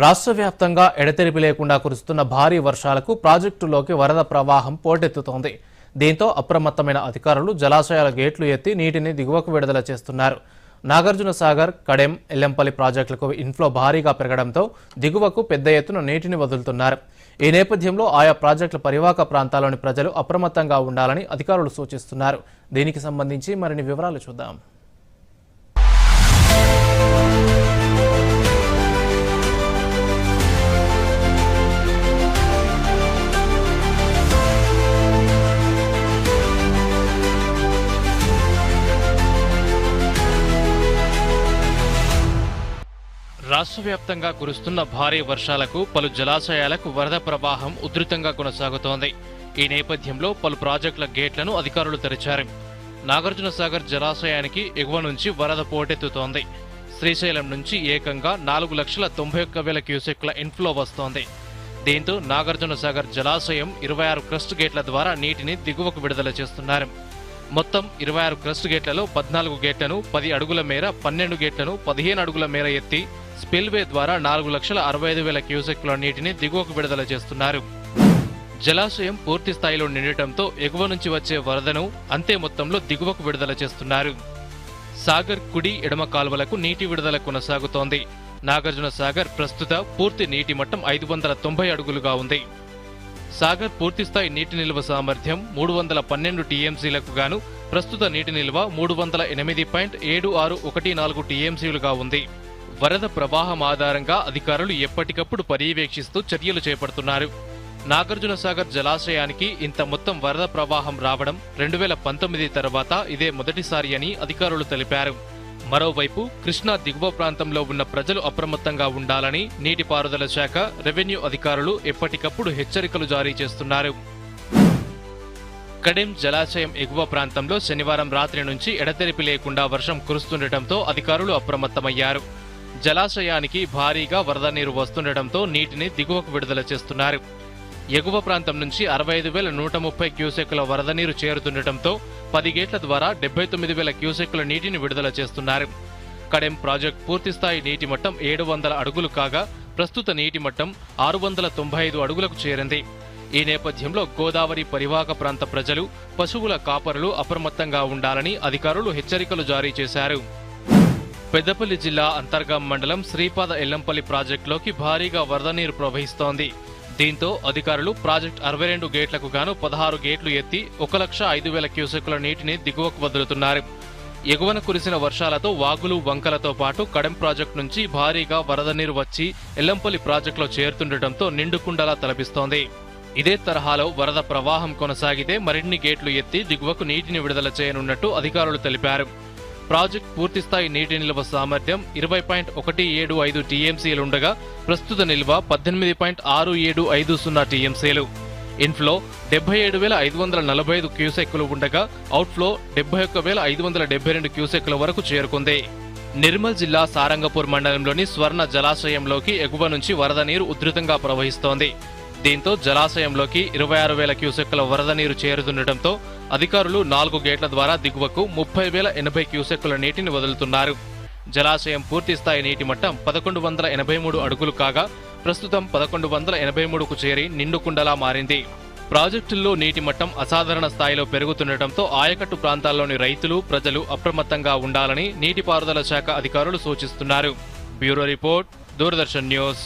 రాష్ట్ర వ్యాప్తంగా ఎడతెరిపి లేకుండా కురుస్తున్న భారీ వర్షాలకు ప్రాజెక్టులోకి వరద ప్రవాహం పోటెత్తుతోంది. దీంతో అప్రమత్తమైన అధికారులు జలాశయాల గేట్లు ఎత్తి నీటిని దిగువకు విడుదల చేస్తున్నారు. నాగార్జున సాగర్ కడెం ఎల్లంపల్లి ప్రాజెక్టులకు ఇన్ఫ్లో భారీగా పెరగడంతో దిగువకు పెద్ద ఎత్తున నీటిని వదులుతున్నారు. ఈ నేపథ్యంలో ఆయా ప్రాజెక్టుల పరివాహక ప్రాంతాల్లోని ప్రజలు అప్రమత్తంగా ఉండాలని అధికారులు సూచిస్తున్నారు. దీనికి సంబంధించి మరిన్ని వివరాలు చూద్దాం. రాష్ట్ర వ్యాప్తంగా కురుస్తున్న భారీ వర్షాలకు పలు జలాశయాలకు వరద ప్రవాహం ఉధృతంగా కొనసాగుతోంది. ఈ నేపథ్యంలో పలు ప్రాజెక్టుల గేట్లను అధికారులు తెరిచారు. నాగార్జున సాగర్ జలాశయానికి ఎగువ నుంచి వరద పోటెత్తుతోంది. శ్రీశైలం నుంచి ఏకంగా నాలుగు లక్షల తొంభై ఒక్క వేల క్యూసెక్ల ఇన్ఫ్లో వస్తోంది. దీంతో నాగార్జున సాగర్ జలాశయం ఇరవై ఆరు క్రస్ట్ గేట్ల ద్వారా నీటిని దిగువకు విడుదల చేస్తున్నారు. మొత్తం ఇరవై ఆరు క్రస్ట్ గేట్లలో పద్నాలుగు గేట్లను పది అడుగుల మేర పన్నెండు గేట్లను పదిహేను అడుగుల మేర ఎత్తి స్పిల్వే ద్వారా నాలుగు లక్షల అరవై ఐదు వేల క్యూసెక్ల నీటిని దిగువకు విడుదల చేస్తున్నారు. జలాశయం పూర్తి స్థాయిలో నిండటంతో ఎగువ నుంచి వచ్చే వరదను అంతే మొత్తంలో దిగువకు విడుదల చేస్తున్నారు. సాగర్ కుడి ఎడమ కాలువలకు నీటి విడుదల కొనసాగుతోంది. నాగార్జున సాగర్ ప్రస్తుత పూర్తి నీటి మట్టం ఐదు వందల తొంభై అడుగులుగా ఉంది. సాగర్ పూర్తిస్థాయి నీటి నిల్వ సామర్థ్యం మూడు వందల పన్నెండు టీఎంసీలకు గాను ప్రస్తుత నీటి నిల్వ మూడు వందల ఎనిమిది పాయింట్ ఏడు ఆరు ఒకటి నాలుగు టీఎంసీలుగా ఉంది. వరద ప్రవాహం ఆధారంగా అధికారులు ఎప్పటికప్పుడు పర్యవేక్షిస్తూ చర్యలు చేపడుతున్నారు. నాగార్జున సాగర్ జలాశయానికి ఇంత మొత్తం వరద ప్రవాహం రావడం రెండు వేల పంతొమ్మిది తర్వాత ఇదే మొదటిసారి అని అధికారులు తెలిపారు. మరోవైపు కృష్ణా దిగువ ప్రాంతంలో ఉన్న ప్రజలు అప్రమత్తంగా ఉండాలని నీటిపారుదల శాఖ రెవెన్యూ అధికారులు ఎప్పటికప్పుడు హెచ్చరికలు జారీ చేస్తున్నారు. కడెం జలాశయం ఎగువ ప్రాంతంలో శనివారం రాత్రి నుంచి ఎడతెరిపి లేకుండా వర్షం కురుస్తుండటంతో అధికారులు అప్రమత్తమయ్యారు. జలాశయానికి భారీగా వరద నీరు వస్తుండటంతో నీటిని దిగువకు విడుదల చేస్తున్నారు. ఎగువ ప్రాంతం నుంచి అరవై ఐదు వేల నూట ముప్పై క్యూసెక్కుల వరద నీరు చేరుతుండటంతో పది గేట్ల ద్వారా డెబ్బై తొమ్మిది వేల క్యూసెక్కుల నీటిని విడుదల చేస్తున్నారు. కడెం ప్రాజెక్ట్ పూర్తిస్థాయి నీటి మట్టం ఏడు వందల అడుగులు కాగా ప్రస్తుత నీటి మట్టం ఆరు వందల తొంభై ఐదు అడుగులకు చేరింది. ఈ నేపథ్యంలో గోదావరి పరివాహక ప్రాంత ప్రజలు పశువుల కాపరులు అప్రమత్తంగా ఉండాలని అధికారులు హెచ్చరికలు జారీ చేశారు. పెద్దపల్లి జిల్లా అంతర్గాం మండలం శ్రీపాద ఎల్లంపల్లి ప్రాజెక్టులోకి భారీగా వరద నీరు ప్రవహిస్తోంది. దీంతో అధికారులు ప్రాజెక్ట్ అరవై రెండు గేట్లకు గాను పదహారు గేట్లు ఎత్తి ఒక లక్ష ఐదు వేల క్యూసెక్కుల నీటిని దిగువకు వదులుతున్నారు. ఎగువన కురిసిన వర్షాలతో వాగులు వంకలతో పాటు కడెం ప్రాజెక్టు నుంచి భారీగా వరద నీరు వచ్చి ఎల్లంపల్లి ప్రాజెక్టులో చేరుతుండటంతో నిండుకుండలా తలపిస్తోంది. ఇదే తరహాలో వరద ప్రవాహం కొనసాగితే మరిన్ని గేట్లు ఎత్తి దిగువకు నీటిని విడుదల చేయనున్నట్టు అధికారులు తెలిపారు. ప్రాజెక్ట్ పూర్తిస్థాయి నీటి నిల్వ సామర్థ్యం ఇరవై పాయింట్ ఒకటి ఏడు ఐదు టీఎంసీలుండగా ప్రస్తుత నిల్వ పద్దెనిమిది పాయింట్ ఆరు ఏడు ఐదు సున్నా టీఎంసీలు. ఇన్ఫ్లో డెబ్బై ఏడు వేల ఐదు వందల నలభై ఐదు క్యూసెక్కులు ఉండగా అవుట్ఫ్లో డెబ్బై ఒక్క వేల ఐదు వందల డెబ్బై రెండు క్యూసెక్కుల వరకు చేరుకుంది. నిర్మల్ జిల్లా సారంగపూర్ మండలంలోని స్వర్ణ జలాశయంలోకి ఎగువ నుంచి వరద నీరు ఉధృతంగా ప్రవహిస్తోంది. దీంతో జలాశయంలోకి ఇరవై ఆరు వేల క్యూసెక్కుల వరద నీరు చేరుతుండటంతో అధికారులు నాలుగు గేట్ల ద్వారా దిగువకు ముప్పై వేల ఎనభై క్యూసెక్కుల నీటిని వదులుతున్నారు. జలాశయం పూర్తి స్థాయి నీటి మట్టం పదకొండు వందల ఎనభై మూడు అడుగులు కాగా ప్రస్తుతం పదకొండు వందల ఎనభై మూడుకు చేరి నిండుకుండలా మారింది. ప్రాజెక్టుల్లో నీటి మట్టం అసాధారణ స్థాయిలో పెరుగుతుండటంతో ఆయకట్టు ప్రాంతాల్లోని రైతులు ప్రజలు అప్రమత్తంగా ఉండాలని నీటిపారుదల శాఖ అధికారులు సూచిస్తున్నారు. Bureau report Doordarshan news.